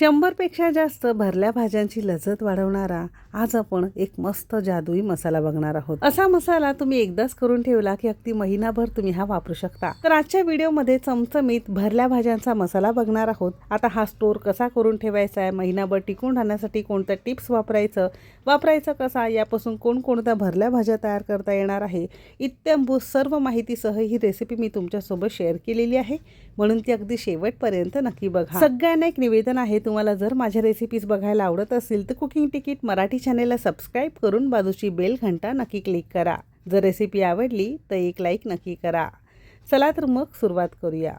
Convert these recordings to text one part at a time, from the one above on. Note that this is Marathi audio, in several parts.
शंभरपेक्षा जास्त भरल्या भाज्यांची लजत वाढवणारा आज आपण एक मस्त जादुई मसाला बघणार आहोत. असा मसाला तुम्ही एकदाच करून ठेवला की अगदी महिनाभर तुम्ही हा वापरू शकता. तर आजच्या व्हिडिओमध्ये चमचमीत भरल्या भाज्यांचा मसाला बघणार आहोत. आता हा स्टोर कसा करून ठेवायचा आहे महिनाभर टिकून राहण्यासाठी कोणत्या टिप्स वापरायचं वापरायचं कसा यापासून कोणकोणत्या भरल्या भाज्या तयार करता येणार आहे इत्यंभूत सर्व माहितीसह ही रेसिपी मी तुमच्यासोबत शेअर केलेली आहे. म्हणून ती अगदी शेवटपर्यंत नक्की बघा. सगळ्यांना एक निवेदन आहे तुम्हाला जर माझ्या रेसिपीज बघायला आवडत असतील तर कुकिंग तिकीट मराठी चॅनेलला सबस्क्राईब करून बाजूची बेल घंटा नक्की क्लिक करा. जर रेसिपी आवडली तर एक लाईक नक्की करा. चला तर मग सुरुवात करूया.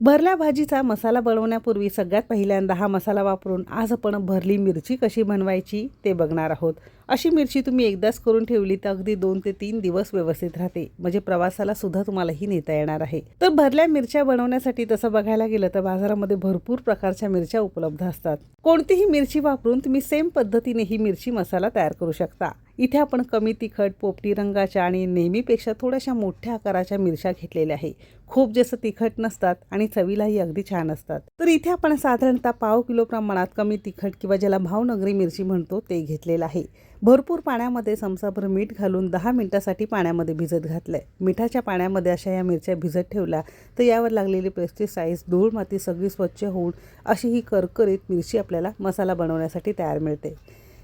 भरल्या भाजीचा मसाला बनवण्यापूर्वी सगळ्यात पहिल्यांदा हा मसाला वापरून आज आपण भरली मिरची कशी बनवायची ते बघणार आहोत. अशी मिरची तुम्ही एकदाच करून ठेवली तर अगदी दोन ते तीन दिवस व्यवस्थित राहते. म्हणजे प्रवासाला सुद्धा तुम्हाला ही नेता येणार आहे. तर भरल्या मिरच्या बनवण्यासाठी तसं बघायला गेलं तर बाजारामध्ये भरपूर प्रकारच्या मिरच्या उपलब्ध असतात. कोणतीही मिरची वापरून तुम्ही सेम पद्धतीने ही मिरची मसाला तयार करू शकता. इथे आपण कमी तिखट पोपटी रंगाच्या आणि नेहमीपेक्षा थोड्याशा मोठ्या आकाराच्या मिरच्या घेतलेल्या आहे. खूप जास्त तिखट नसतात आणि चवीलाही अगदी छान असतात. तर इथे आपण साधारणतः पाव किलो प्रमाणात कमी तिखट किंवा ज्याला भावनगरी मिरची म्हणतो ते घेतलेलं आहे. भरपूर पाण्यामध्ये चमचाभर मीठ घालून दहा मिनटासाठी पाण्यामध्ये भिजत घातलंय. मिठाच्या पाण्यामध्ये अशा या मिरच्या भिजत ठेवल्या तर यावर लागलेली पेस्टिसाईड्स धूळ माती सगळी स्वच्छ होऊन अशी ही करकरीत मिरची आपल्याला मसाला बनवण्यासाठी तयार मिळते.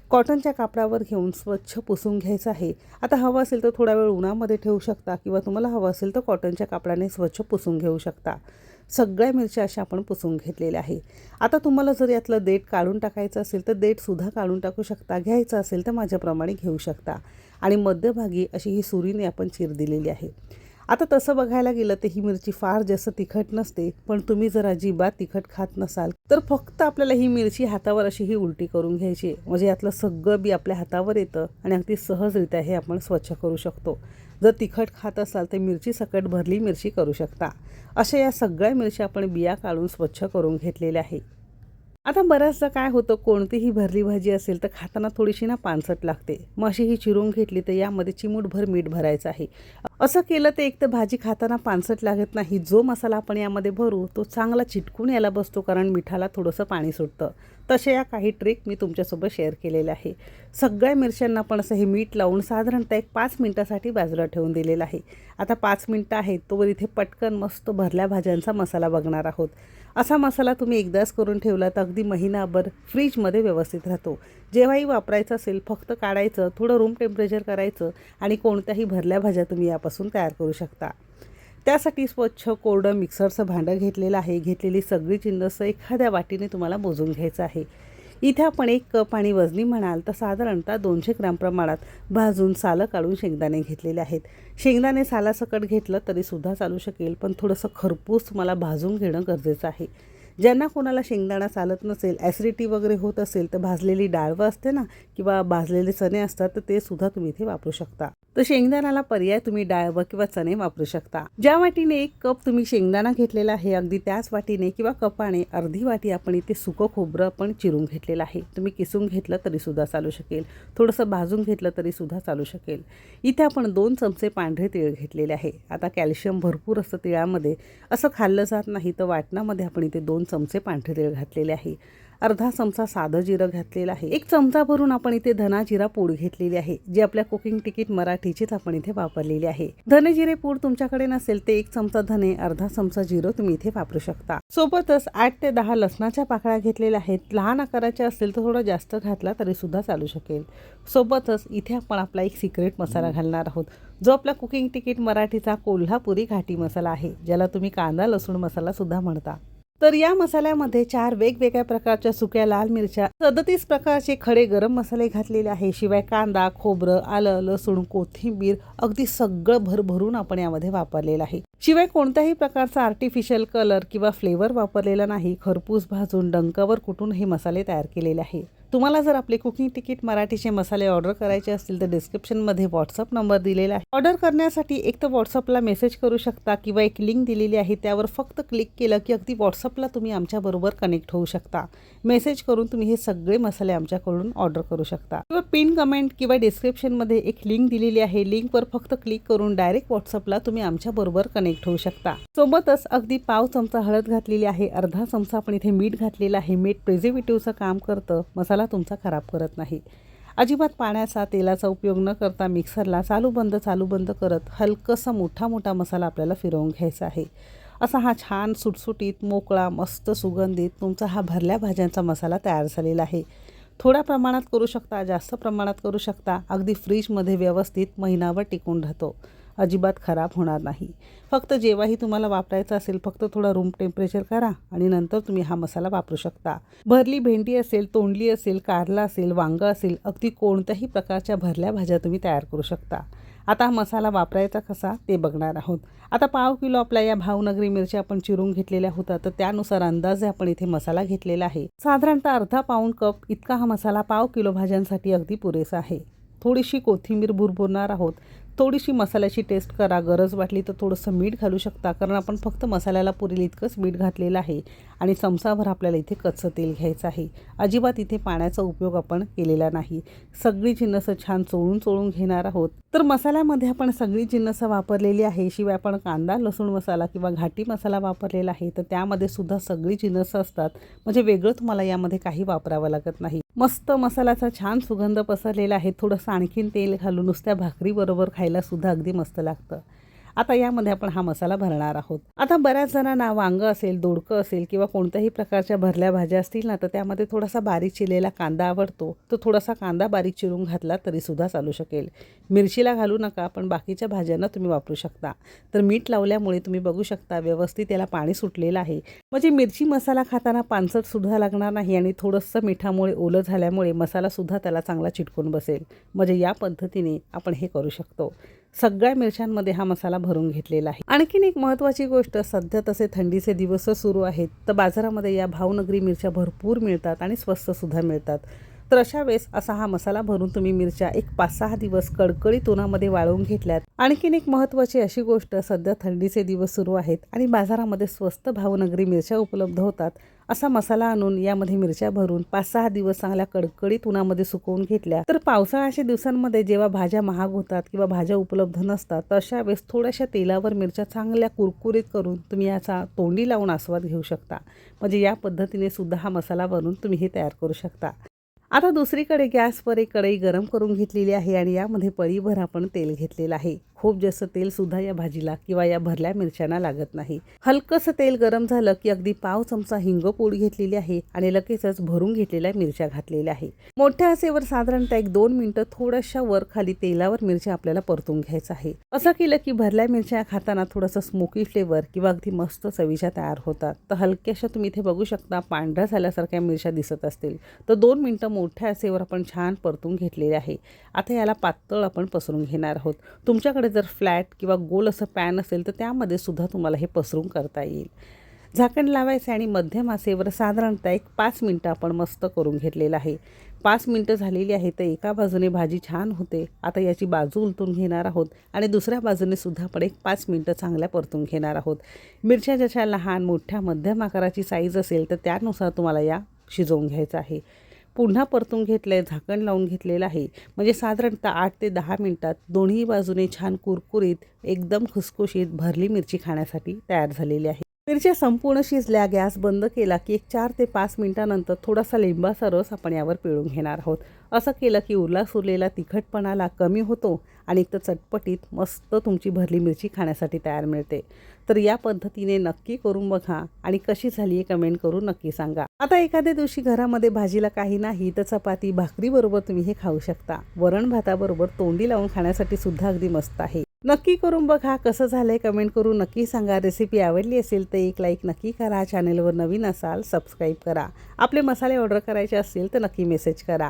कॉटनच्या कापडावर घेऊन स्वच्छ पुसून घ्यायचं आहे. आता हवं असेल तर थोडा वेळ उन्हामध्ये ठेवू शकता किंवा तुम्हाला हवं असेल तर कॉटनच्या कापडाने स्वच्छ पुसून घेऊ शकता. सगळ्या मिरच्या अशा आपण पुसून घेतलेल्या आहे. आता तुम्हाला जर यातलं देठ काढून टाकायचं असेल तर देठसुद्धा काढून टाकू शकता. घ्यायचं असेल तर माझ्याप्रमाणे घेऊ शकता. आणि मध्यभागी अशी ही सुरीने आपण चीर दिलेली आहे. आता तसं बघायला गेलं तर ही मिरची फार जास्त तिखट नसते पण तुम्ही जर अजिबात तिखट खात नसाल तर फक्त आपल्याला ही मिरची हातावर अशी ही उलटी करून घ्यायची म्हणजे यातलं सगळं बी आपल्या हातावर येतं आणि अगदी सहजरित्या हे आपण स्वच्छ करू शकतो. जर तिखट खात असाल तर मिरची सकट भरली मिरची करू शकता. अशा या सगळ्या मिरच्या आपण बिया काढून स्वच्छ करून घेतलेल्या आहे. आता बऱ्याचदा काय होतं कोणतीही भरली भाजी असेल तर खाताना थोडीशी ना पानसट लागते. मग अशी ही चिरून घेतली तर यामध्ये चिमूटभर मीठ भरायचं आहे. असं केलं तर एक तर भाजी खाताना पानसट लागत नाही. जो मसाला आपण यामध्ये भरू तो चांगला चिटकून यायला बसतो कारण मिठाला थोडंसं पाणी सुटतं. तशा या काही ट्रिक मी तुमच्यासोबत शेअर केलेल्या आहे. सगळ्या मिरच्यांना पण असं हे मीठ लावून साधारणतः एक पाच मिनटासाठी बाजूला ठेवून दिलेलं आहे. आता पाच मिनटं आहेत तोवर इथे पटकन मस्त भरल्या भाज्यांचा मसाला बघणार आहोत. असा मसाला तुम्ही एकदाच करून ठेवला तर अगदी महिनाभर फ्रीजमध्ये व्यवस्थित राहतो. जेव्हाही वापरायचं असेल फक्त काढायचं थोडं रूम टेम्परेचर करायचं आणि कोणत्याही भरल्या भाज्या तुम्ही यापासून तयार करू शकता. त्यासाठी स्वच्छ कोरडं मिक्सरचं भांडं घेतलेलं आहे. घेतलेली सगळी चिन्नसं एखाद्या वाटीने तुम्हाला मोजून घ्यायचं आहे. इथे आपण एक कप आणि वजनी म्हणाल तर साधारणतः दोनशे ग्राम प्रमाणात भाजून सालं काढून शेंगदाणे घेतलेले आहेत. शेंगदाणे सालासकट घेतलं तरीसुद्धा चालू शकेल पण थोडंसं खरपूस तुम्हाला भाजून घेणं गरजेचं आहे. ज्यांना कोणाला शेंगदाणा चालत नसेल ॲसिडिटी वगैरे होत असेल तर भाजलेली डाळवं असते ना किंवा भाजलेले चणे असतात तर ते सुद्धा तुम्ही इथे वापरू शकता. तर शेंगदाण्याला पर्याय तुम्ही डाळवं किंवा चणे वापरू शकता. ज्या वाटीने एक कप तुम्ही शेंगदाणा घेतलेला आहे अगदी त्याच वाटीने किंवा कपाने अर्धी वाटी आपण इथे सुकं खोबरं पण चिरून घेतलेलं आहे. तुम्ही किसून घेतलं तरी सुद्धा चालू शकेल. थोडंसं भाजून घेतलं तरी सुद्धा चालू शकेल. इथे आपण दोन चमचे पांढरे तिळ घेतलेले आहे. आता कॅल्शियम भरपूर असतं तिळामध्ये. असं खाल्लं जात नाही तर वाटणामध्ये आपण इथे दोन चमचे पांढरे तिळ घातलेले आहे. अर्धा चमचा साधं जिरं घातलेलं आहे. एक चमचा भरून आपण इथे धना जिरा पूड घेतलेली आहे जी आपल्या कुकिंग तिकीट मराठीचीच आपण इथे वापरलेली आहे. धने जिरे पूड तुमच्याकडे नसेल ते एक चमचा धने अर्धा चमचा जिरं तुम्ही इथे वापरू शकता. सोबतच आठ ते दहा लसणाच्या पाकळ्या घेतलेल्या आहेत. लहान आकाराच्या असेल तर थोडं जास्त घातला तरी सुद्धा चालू शकेल. सोबतच इथे आपण आपला एक सिक्रेट मसाला घालणार आहोत. जो आपला कुकिंग तिकीट मराठीचा कोल्हापुरी घाटी मसाला आहे ज्याला तुम्ही कांदा लसूण मसाला सुद्धा म्हणता. तर या मसाल्यामध्ये चार वेगवेगळ्या प्रकारच्या सुक्या लाल मिरच्या सदतीस प्रकारचे खडे गरम मसाले घातलेले आहे शिवाय कांदा खोबरं आलं लसूण कोथिंबीर अगदी सगळं भरभरून आपण यामध्ये वापरलेलं आहे. शिवाय कोणत्याही प्रकारचा आर्टिफिशियल कलर किंवा फ्लेवर वापरलेला नाही. खरपूस भाजून डंकावर कुटून हे मसाले तयार केलेले आहे. तुम्हाला जर आपले कुकिंग तिकीट मराठीचे मसाले ऑर्डर करायचे असतील तर डिस्क्रिप्शनमध्ये व्हॉट्सअप नंबर दिलेला आहे. ऑर्डर करण्यासाठी एक तर व्हॉट्सअपला मेसेज करू शकता किंवा एक लिंक दिलेली आहे. त्यावर फक्त क्लिक केलं की अगदी व्हॉट्सअपला तुम्ही आमच्याबरोबर कनेक्ट होऊ शकता. मेसेज करून तुम्ही हे सगळे मसाले आमच्याकडून ऑर्डर करू शकता. किंवा पिन कमेंट किंवा डिस्क्रिप्शनमध्ये एक लिंक दिलेली आहे. लिंकवर फक्त क्लिक करून डायरेक्ट व्हॉट्सअपला तुम्ही आमच्याबरोबर कनेक्ट बारीक ठेवू शकता. सोबतच अगदी पाव चमचा हळद घातलेली आहे अर्धा चमचा आपण इथे मीठ घातलेलं आहे. मीठ प्रिझर्वेटिव्हचं काम करतं मसाला तुमचा खराब करत नाही. अजिबात पाण्याचा तेलाचा उपयोग न करता मिक्सरला चालू बंद चालू बंद करत हलकसा मोठा मोठा मसाला आपल्याला फिरवून घ्यायचा आहे. असा हा छान सुटसुटीत मोकळा मस्त सुगंधित तुमचा हा भरल्या भाज्यांचा मसाला तयार झालेला आहे. थोड्या प्रमाणात करू शकता जास्त प्रमाणात करू शकता. अगदी फ्रीजमध्ये व्यवस्थित महिनाभर टिकून राहतो. अजिबात खराब होणार नाही. फक्त जेव्हाही तुम्हाला वापरायचं असेल फक्त थोडा रूम टेम्परेचर करा आणि नंतर तुम्ही हा मसाला वापरू शकता. भरली भेंडी असेल तोंडली असेल कारला असेल वांगं असेल अगदी कोणत्याही प्रकारच्या भरल्या भाज्या तुम्ही तयार करू शकता. आता हा मसाला वापरायचा कसा ते बघणार आहोत. आता पाव किलो आपल्या या भावनगरी मिरच्या आपण चिरून घेतलेल्या होत्या तर त्यानुसार अंदाजे आपण इथे मसाला घेतलेला आहे. साधारणतः अर्धा पाऊंड कप इतका हा मसाला पाव किलो भाज्यांसाठी अगदी पुरेसा आहे. थोडीशी कोथिंबीर भुरभुरणार आहोत. थोडीशी मसाल्याची टेस्ट करा गरज वाटली तर थोडंसं मीठ घालू शकता. कारण आपण फक्त मसाल्याला पुरेल इतकंच मीठ घातलेलं आहे आणि चमचाभर आपल्याला इथे कच्चं तेल घ्यायचं आहे. अजिबात इथे पाण्याचा उपयोग आपण केलेला नाही. सगळी जिन्नसं छान चोळून चोळून घेणार आहोत. तर मसाल्यामध्ये आपण सगळी जिन्नसं वापरलेली आहे. शिवाय आपण कांदा लसूण मसाला किंवा घाटी मसाला वापरलेला आहे. तर त्यामध्ये सुद्धा सगळी जिन्नसं असतात. म्हणजे वेगळं तुम्हाला यामध्ये काही वापरावं लागत नाही. मस्त मसाल्याचा छान सुगंध पसरलेला आहे. थोडंसं आणखीन तेल घालून नुसत्या भाकरीबरोबर खायला सुद्धा अगदी मस्त लागतं. आता यामध्ये आपण हा मसाला भरणार आहोत. आता बऱ्याच जणांना वांगं असेल दोडकं असेल किंवा कोणत्याही प्रकारच्या भरल्या भाज्या असतील ना तर त्यामध्ये थोडासा बारीक चिरलेला कांदा आवडतो. तर थोडासा कांदा बारीक चिरून घातला तरी सुद्धा चालू शकेल. मिरचीला घालू नका पण बाकीच्या भाज्यांना तुम्ही वापरू शकता. तर मीठ लावल्यामुळे तुम्ही बघू शकता व्यवस्थित याला पाणी सुटलेलं आहे. म्हणजे मिरची मसाला खाताना पानसट सुद्धा लागणार नाही आणि थोडंसं मिठामुळे ओलं झाल्यामुळे मसालासुद्धा त्याला चांगला चिटकून बसेल. म्हणजे या पद्धतीने आपण हे करू शकतो. सगळ्या मिरच्यांमध्ये हा मसाला भरून घेतलेला आहे. आणखीन एक महत्त्वाची गोष्ट सध्या तसे थंडीचे दिवस सुरू आहेत तर बाजारामध्ये या भावनगरी मिरच्या भरपूर मिळतात आणि स्वस्त सुद्धा मिळतात. तर अशा वेळेस असा हा मसाला भरून तुम्ही मिरच्या एक पाच सहा दिवस कडकडीत उन्हामध्ये वाळवून घेतल्यात. आणखीन एक महत्त्वाची अशी गोष्ट सध्या थंडीचे दिवस सुरू आहेत आणि बाजारामध्ये स्वस्त भावनगरी मिरच्या उपलब्ध होतात. असा मसाला आणून यामध्ये मिरच्या भरून पाच सहा दिवस चांगल्या कडकडीत उन्हामध्ये सुकवून घेतल्या. तर पावसाळ्याच्या दिवसांमध्ये जेव्हा भाज्या महाग होतात किंवा भाज्या उपलब्ध नसतात तशा वेळेस थोड्याशा तेलावर मिरच्या चांगल्या कुरकुरीत करून तुम्ही याचा तोंडी लावून आस्वाद घेऊ शकता. म्हणजे या पद्धतीने सुद्धा हा मसाला बनवून तुम्ही हे तयार करू शकता. आता दुसरीकडे गॅसवर एक कढई गरम करून घेतलेली आहे आणि यामध्ये पळीभर आपण तेल घेतलेलं आहे. खूप जास्त तेल सुद्धा या भाजीला किंवा या भरल्या मिरच्यांना लागत नाही. हलकंसं तेल गरम झालं की अगदी पाव चमचा हिंग पूड घेतलेली आहे आणि लगेचच भरून घेतलेल्या मिरच्या घातलेल्या आहे. मोठ्या आसेवर साधारणतः एक दोन मिनिटं थोड्याशा वर खाली तेलावर मिरच्या आपल्याला परतून घ्यायचं आहे. असं केलं की भरल्या मिरच्या खाताना थोडंसं स्मोकी फ्लेवर किंवा अगदी मस्त चवीच्या तयार होतात. तर हलक्याशा तुम्ही इथे बघू शकता पांढऱ्या झाल्यासारख्या मिरच्या दिसत असतील. तर दोन मिनटं मोठ्या आसेवर आपण छान परतून घेतलेले आहे. आता याला पातळ आपण पसरून घेणार आहोत. तुमच्याकडे जर फ्लॅट किंवा गोल असं पॅन असेल तर त्यामध्ये सुद्धा तुम्हाला हे पसरून करता येईल. झाकण लावायचं आणि मध्यम आसेवर साधारणतः एक पाच मिनटं आपण मस्त करून घेतलेलं आहे. पाच मिनटं झालेली आहे तर एका बाजूने भाजी छान होते. आता याची बाजू उलटून घेणार आहोत आणि दुसऱ्या बाजूने सुद्धा आपण एक पाच मिनटं चांगल्या परतून घेणार आहोत. मिरच्या जशा लहान मोठ्या मध्यम आकाराची साईज असेल तर त्यानुसार तुम्हाला या शिजवून घ्यायचं आहे. पुन्हा परतून घेतलं आहे झाकण लावून घेतलेलं आहे. म्हणजे साधारणतः आठ ते दहा मिनटात दोन्ही बाजूने छान कुरकुरीत एकदम खुसखुशीत भरली मिरची खाण्यासाठी तयार झालेली आहे. मिरच्या संपूर्ण शिजल्या गॅस बंद केला की एक चार ते पाच मिनिटानंतर थोडासा लिंबाचा रस आपण यावर पिळून घेणार आहोत. असं केलं की उरला सुरलेला तिखटपणाला कमी होतो आणि एक तर चटपटीत मस्त तुमची भरली मिरची खाण्यासाठी तयार मिळते. तर या पद्धतीने नक्की करून बघा आणि कशी झाली आहे कमेंट करून नक्की सांगा. आता एखाद्या दिवशी घरामध्ये भाजीला काही नाही तर चपाती भाकरीबरोबर तुम्ही हे खाऊ शकता. वरण भाताबरोबर तोंडी लावून खाण्यासाठी सुद्धा अगदी मस्त आहे. नक्की करून बघा कसं झालंय कमेंट करून नक्की सांगा. रेसिपी आवडली असेल तर एक लाईक नक्की करा. चॅनेलवर नवीन असाल सबस्क्राईब करा. आपले मसाले ऑर्डर करायचे असतील तर नक्की मेसेज करा.